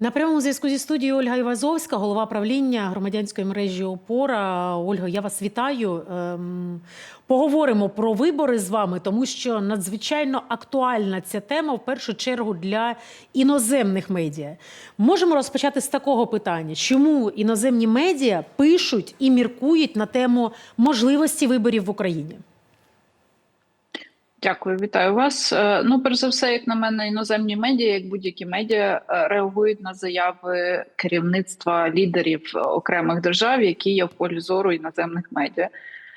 На прямому зв'язку зі студією Ольга Івазовська, голова правління громадянської мережі Опора. Ольга, я вас вітаю. Ем, Поговоримо про вибори з вами, тому що надзвичайно актуальна ця тема в першу чергу для іноземних медіа. Можемо розпочати з такого питання: чому іноземні медіа пишуть і міркують на тему можливості виборів в Україні? Дякую, вітаю вас. Е, Ну, перш за все, як на мене, іноземні медіа, як будь-які медіа, е, реагують на заяви керівництва лідерів окремих держав, які є в полі зору іноземних медіа.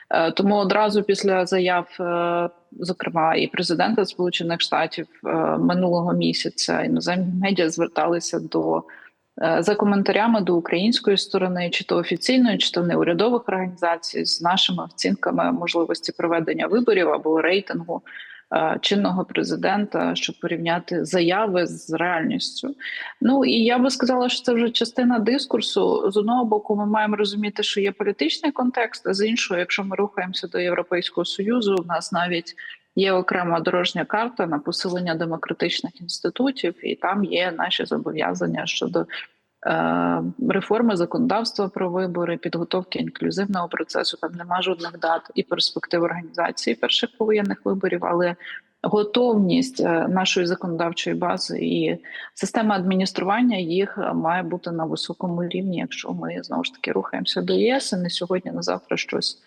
Е, Тому одразу після заяв, зокрема, і президента Сполучених Штатів минулого місяця, іноземні медіа зверталися до за коментарями до української сторони, чи то офіційної, чи то неурядових організацій, з нашими оцінками можливості проведення виборів або рейтингу е, чинного президента, щоб порівняти заяви з реальністю. Ну і я би сказала, що це вже частина дискурсу. З одного боку, ми маємо розуміти, що є політичний контекст, а з іншого, якщо ми рухаємося до Європейського союзу, у нас навіть Є окрема дорожня карта на посилення демократичних інститутів, і там є наші зобов'язання щодо е, реформи законодавства про вибори, підготовки інклюзивного процесу. Там нема жодних дат і перспектив організації перших повоєнних виборів, але готовність е, нашої законодавчої бази і система адміністрування їх е, має бути на високому рівні, якщо ми знову ж таки рухаємося до ЄС і не сьогодні, не завтра щось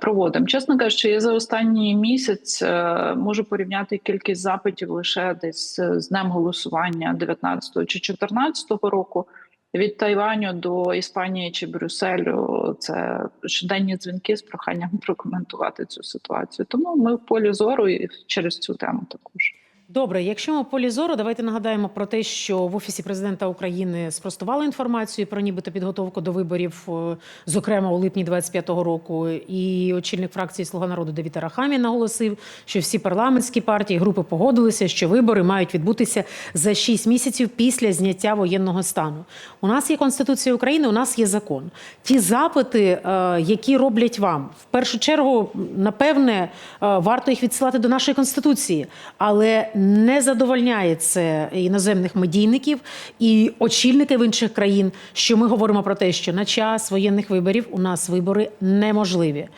проводимо. Чесно кажучи, я за останній місяць е, можу порівняти кількість запитів лише десь з днем голосування 19 чи 14 року. Від Тайваню до Іспанії чи Брюсселю це щоденні дзвінки з проханням прокоментувати цю ситуацію. Тому ми в полі зору і через цю тему також. Добре, якщо ми полі зору, давайте нагадаємо про те, що в офісі президента України спростували інформацію про нібито підготовку до виборів, е, зокрема у липні 25-го року. І очільник фракції Слуга народу Давід Арахамі наголосив, що всі парламентські партії групи погодилися, що вибори мають відбутися за 6 місяців після зняття воєнного стану. У нас є конституція України, у нас є закон. Ті запити, е, які роблять вам, в першу чергу, напевне, е, варто їх відсилати до нашої конституції, але не задовольняє це іноземних медійників і очільників інших країн, що ми говоримо про те, що на час воєнних виборів у нас вибори неможливі.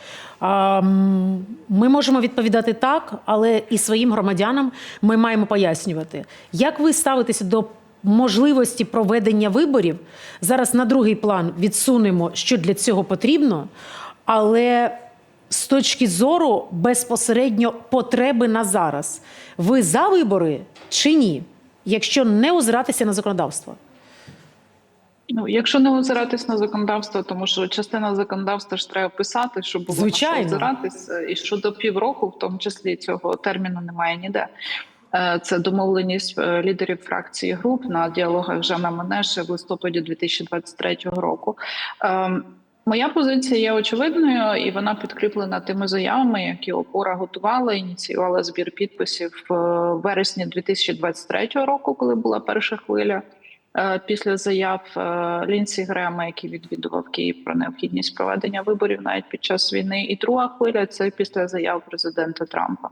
Ми можемо відповідати так, але і своїм громадянам ми маємо пояснювати, як ви ставитеся до можливості проведення виборів. Зараз на другий план відсунемо, що для цього потрібно, але з точки зору безпосередньо потреби на зараз. Ви за вибори чи ні, якщо не озиратися на законодавство? Ну, якщо не озиратись на законодавство, тому що частина законодавства ж треба писати, щоб було Звичайно. на що озиратись, і щодо півроку, в тому числі цього терміну немає ніде. Е, Це домовленість е, лідерів фракції груп на діалогах Жана Менеше в листопаді 2023 року. Моя позиція є очевидною, і вона підкріплена тими заявами, які опора готувала, ініціювала збір підписів в вересні 2023 року, коли була перша хвиля. Е, Після заяв е, Лінсі Грема, який відвідував Київ про необхідність проведення виборів навіть під час війни, і друга хвиля це після заяв президента Трампа.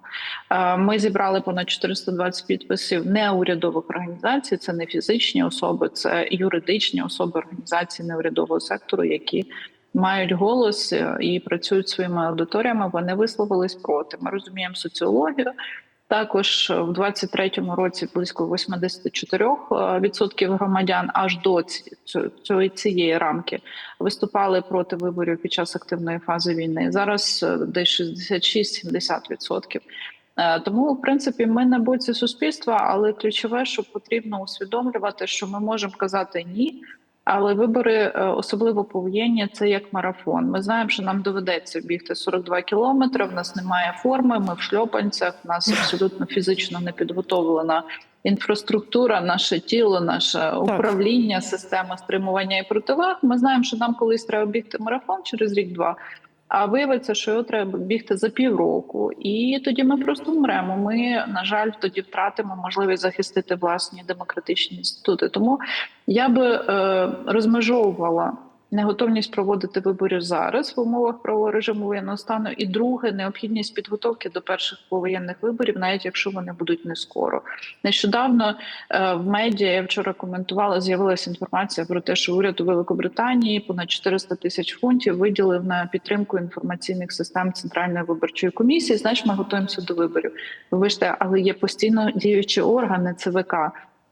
Е, Ми зібрали понад 420 підписів неурядових організацій. Це не фізичні особи, це юридичні особи організації неурядового сектору, які мають голос е, і працюють своїми аудиторіями. Вони висловились проти. Ми розуміємо соціологію. Також в 23-му році близько 84% громадян аж до ці- цю- цю- цієї рамки виступали проти виборів під час активної фази війни. Зараз е, десь 66-70%. Е, Тому, в принципі, ми на боці суспільства, але ключове, що потрібно усвідомлювати, що ми можемо казати ні. Але вибори, е, особливо повоєнні, це як марафон. Ми знаємо, що нам доведеться бігти 42 кілометри. В нас немає форми. Ми в шльопанцях. В нас абсолютно фізично не підготовлена інфраструктура, наше тіло, наше управління, система стримування і противаг. Ми знаємо, що нам колись треба бігти марафон через рік-два. А виявиться, що його треба бігти за півроку, і тоді ми просто вмремо. Ми, на жаль, тоді втратимо можливість захистити власні демократичні інститути. Тому я би е, розмежовувала неготовність проводити вибори зараз в умовах правового режиму воєнного стану, і друге необхідність підготовки до перших повоєнних виборів, навіть якщо вони будуть не скоро. Нещодавно е, в медіа я вчора коментувала. З'явилася інформація про те, що уряд у Великобританії понад 400 тисяч фунтів виділив на підтримку інформаційних систем центральної виборчої комісії. Значить, ми готуємося до виборів. Вибачте, але є постійно діючі органи ЦВК.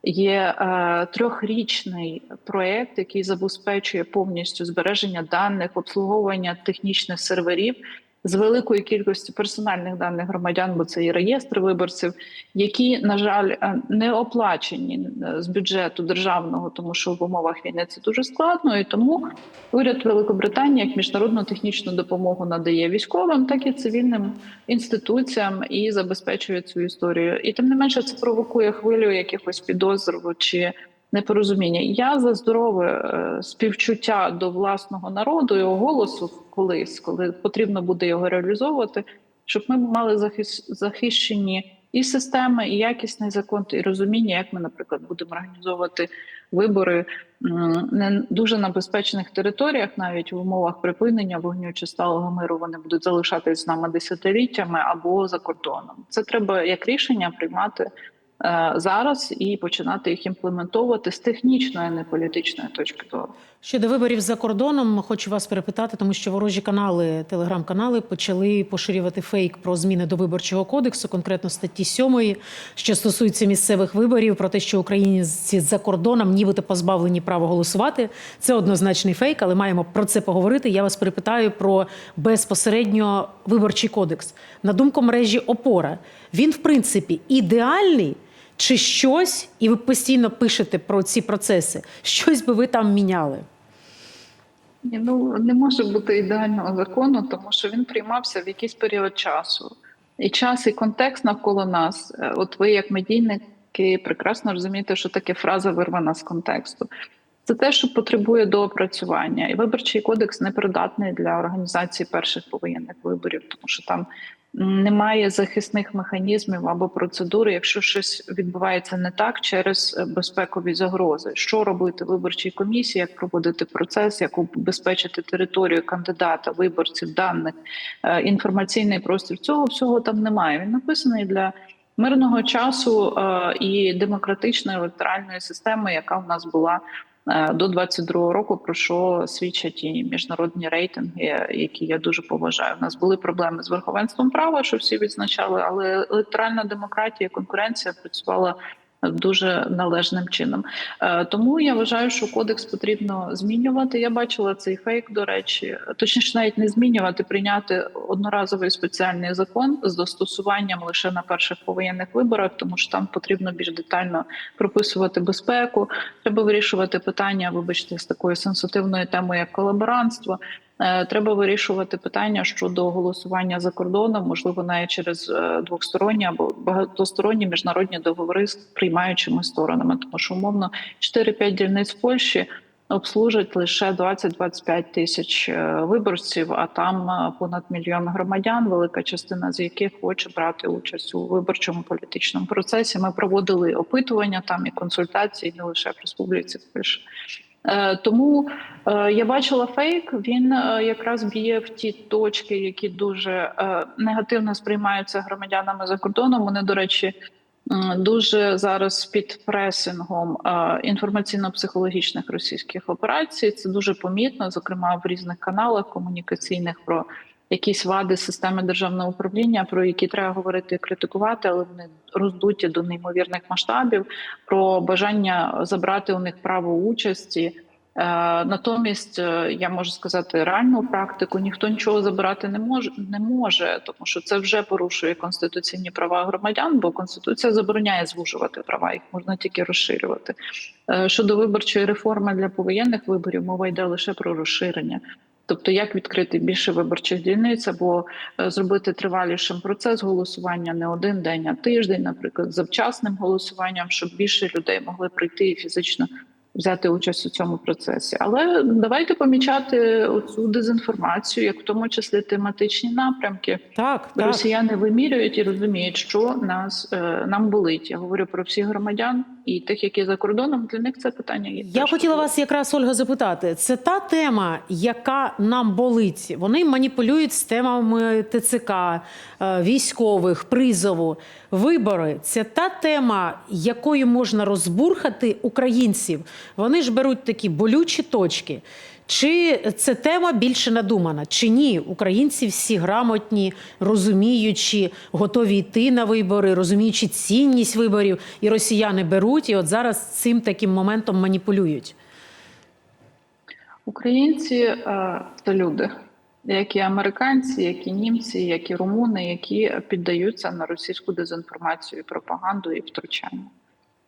Є е, трьохрічний проект, який забезпечує повністю збереження даних, обслуговування технічних серверів з великої кількості персональних даних громадян, бо це і реєстр виборців, які, на жаль, е, не оплачені е, з бюджету державного, тому що в умовах війни це дуже складно. І тому уряд Великобританії як міжнародну технічну допомогу надає військовим, так і цивільним інституціям і забезпечує цю історію. І тим не менше, це провокує хвилю якихось підозр чи непорозуміння. Я за здорове е, співчуття до власного народу його голосу колись, коли потрібно буде його реалізовувати, щоб ми мали захищені і системи, і якісний закон, і розуміння, як ми, наприклад, будемо організовувати вибори не дуже на безпечних територіях, навіть в умовах припинення вогню чи сталого миру вони будуть залишатись з нами десятиліттями або за кордоном. Це треба як рішення приймати зараз і починати їх імплементовувати з технічної, а не політичної точки зору. Щодо виборів за кордоном, хочу вас перепитати, тому що ворожі канали, телеграм-канали почали поширювати фейк про зміни до виборчого кодексу, конкретно статті 7, що стосується місцевих виборів, про те, що українці за кордоном нібито позбавлені права голосувати. Це однозначний фейк, але маємо про це поговорити. Я вас перепитаю про безпосередньо виборчий кодекс. На думку мережі Опора, він в принципі ідеальний. Чи щось, і ви постійно пишете про ці процеси, щось би ви там міняли? Ні, ну не може бути ідеального закону, тому що він приймався в якийсь період часу. І час, і контекст навколо нас. Е, От ви, як медійники, прекрасно розумієте, що таке фраза вирвана з контексту. Це те, що потребує доопрацювання, і виборчий кодекс не придатний для організації перших повоєнних виборів, тому що там немає захисних механізмів або процедури, якщо щось відбувається не так через е, безпекові загрози. Що робити виборчій комісії, як проводити процес, як убезпечити територію кандидата, виборців, даних, е, інформаційний простір. Цього всього там немає. Він написаний для мирного часу е, і демократичної електоральної системи, яка в нас була до 22-го року, про що свідчать і міжнародні рейтинги, які я дуже поважаю. У нас були проблеми з верховенством права, що всі відзначали, але електоральна демократія, конкуренція працювала. Дуже належним чином, Е, тому я вважаю, що кодекс потрібно змінювати. Я бачила цей фейк, до речі, точніше, навіть не змінювати, прийняти одноразовий спеціальний закон з достосуванням лише на перших повоєнних виборах, тому що там потрібно більш детально прописувати безпеку. Треба вирішувати питання, вибачте, з такою сенситивною темою, як колаборантство. Е, Треба вирішувати питання щодо голосування за кордоном, можливо, навіть через е, двосторонні або багатосторонні міжнародні договори з приймаючими сторонами, тому що умовно 4-5 дільниць в Польщі обслужать лише 20-25 тисяч е, виборців, а там понад мільйон громадян, велика частина з яких хоче брати участь у виборчому політичному процесі. Ми проводили опитування там і консультації не лише в Республіці Польща. Е, Тому е, я бачила фейк. Він е, якраз б'є в ті точки, які дуже негативно сприймаються громадянами за кордоном. Вони, до речі, дуже зараз під пресингом інформаційно-психологічних російських операцій. Це дуже помітно, зокрема в різних каналах комунікаційних про якісь вади системи державного управління, про які треба говорити і критикувати, але вони роздуті до неймовірних масштабів, про бажання забрати у них право участі. Е, Натомість е, я можу сказати реальну практику ніхто нічого забирати не може не може, тому що це вже порушує конституційні права громадян, бо конституція забороняє звужувати права, їх можна тільки розширювати. Е, Щодо виборчої реформи для повоєнних виборів, мова йде лише про розширення. Тобто, як відкрити більше виборчих дільниць або е, зробити тривалішим процес голосування не один день, а тиждень, наприклад, завчасним голосуванням, щоб більше людей могли прийти і фізично взяти участь у цьому процесі. Але давайте помічати оцю дезінформацію, як в тому числі тематичні напрямки. Так, так. Росіяни вимірюють і розуміють, що нас е, нам болить. Я говорю про всіх громадян і тих, які за кордоном, для них це питання є. Я хотіла вас якраз Ольга запитати. Це та тема, яка нам болить. Вони маніпулюють з темами ТЦК, е, військових, призову, вибори. Це та тема, якою можна розбурхати українців. Вони ж беруть такі болючі точки. Чи це тема більше надумана? Чи ні? Українці всі грамотні, розуміючи, готові йти на вибори, розуміючи цінність виборів, і росіяни беруть, і от зараз цим таким моментом маніпулюють. Українці е, це люди, як і американці, як і німці, як і румуни, які піддаються на російську дезінформацію, пропаганду і втручання.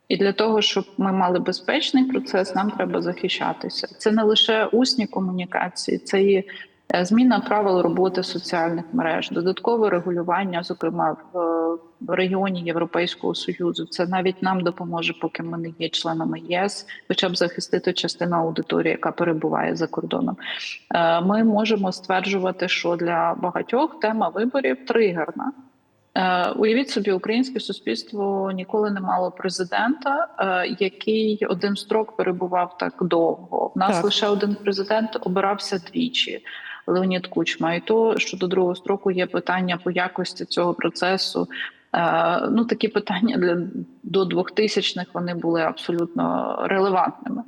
І для того, щоб ми мали безпечний процес, нам треба захищатися. Це не лише усні комунікації, це і е, зміна правил роботи соціальних мереж, додаткове регулювання, зокрема в е, регіоні Європейського союзу. Це навіть нам допоможе, поки ми не є членами ЄС, хоча б захистити частину аудиторії, яка перебуває за кордоном. Е, Ми можемо стверджувати, що для багатьох тема виборів тригерна. Е, Уявіть собі, українське суспільство ніколи не мало президента, е, який один строк перебував так довго. В нас Так. лише один президент обирався двічі. Леонід Кучма, і то щодо другого строку є питання по якості цього процесу. Е, Ну, такі питання для до 2000-х вони були абсолютно релевантними.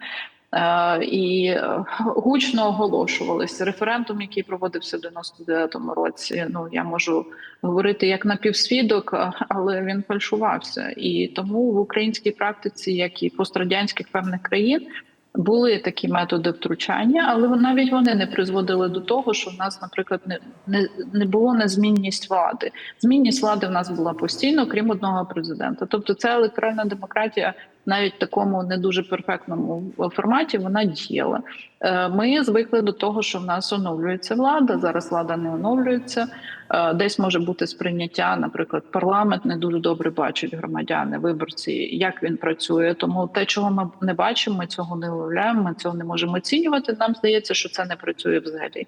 Е, І е, гучно оголошувалися референдум, який проводився в 99-му році. Ну я можу говорити як напівсвідок, але він фальшувався. І тому в українській практиці, як і пострадянських певних країн, були такі методи втручання, але навіть вони не призводили до того, що в нас, наприклад, не, не, не було незмінність влади. Змінність влади в нас була постійно, крім одного президента. Тобто, ця електоральна демократія навіть в такому не дуже перфектному форматі вона діяла. Е, Ми звикли до того, що в нас оновлюється влада. Зараз влада не оновлюється. Е, Десь може бути сприйняття, наприклад, парламент не дуже добре бачать громадяни, виборці, як він працює. Тому те, чого ми не бачимо, ми цього не уявляємо, ми цього не можемо оцінювати. Нам здається, що це не працює взагалі.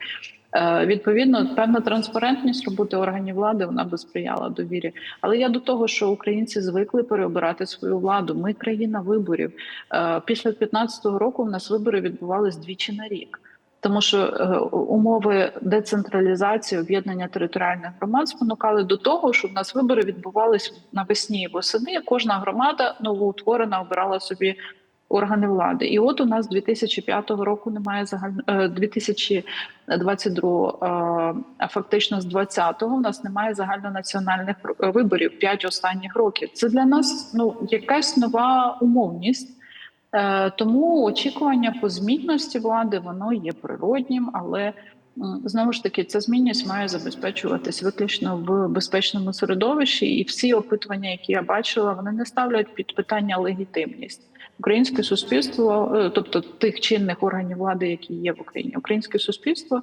Е, Відповідно, певна транспарентність роботи органів влади вона би сприяла довірі. Але я до того, що українці звикли переобирати свою владу. Ми країна виборів. Е, Після 15-го року в нас вибори відбувались двічі на рік. Тому що е, умови децентралізації об'єднання територіальних громад спонукали до того, що в нас вибори відбувались навесні і восени. Кожна громада новоутворена обирала собі органи влади. І от у нас 2005 року немає загально е, 2022, е, фактично з 20-го у нас немає загальнонаціональних виборів 5 останніх років. Це для нас ну якась нова умовність. Е, Тому очікування по змінності влади воно є природнім, але знову ж таки ця змінність має забезпечуватись виключно в безпечному середовищі, і всі опитування, які я бачила, вони не ставлять під питання легітимність. Українське суспільство, е, тобто тих чинних органів влади, які є в Україні, українське суспільство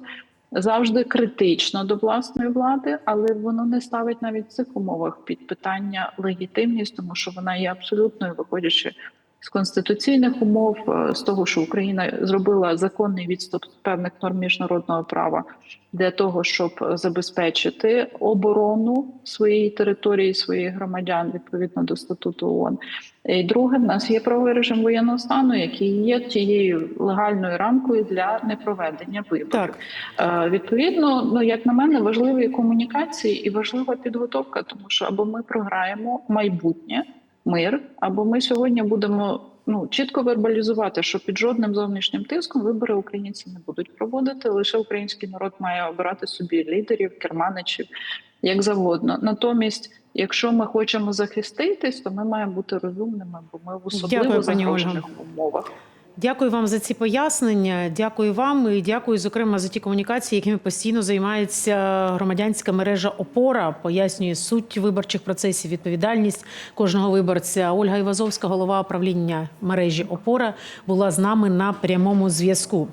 завжди критично до власної влади, але воно не ставить навіть в цих умовах під питання легітимність, тому що вона є абсолютною, виходячи з конституційних умов, е, з того, що Україна зробила законний відступ певних норм міжнародного права для того, щоб забезпечити оборону своєї території, своїх громадян відповідно до статуту ООН. І друге, в нас є правовий режим воєнного стану, який є тією легальною рамкою для непроведення виборів. Так. Е, Відповідно, ну як на мене, важливі комунікації і важлива підготовка, тому що або ми програємо майбутнє мир, або ми сьогодні будемо ну чітко вербалізувати, що під жодним зовнішнім тиском вибори українці не будуть проводити. Лише український народ має обирати собі лідерів, керманичів, як завгодно. Натомість, якщо ми хочемо захиститись, то ми маємо бути розумними, бо ми в особливо загрожених умовах. Дякую вам за ці пояснення. Дякую вам і дякую, зокрема, за ті комунікації, якими постійно займається громадянська мережа Опора, пояснює суть виборчих процесів, відповідальність кожного виборця. Ольга Івазовська, голова правління мережі Опора, була з нами на прямому зв'язку.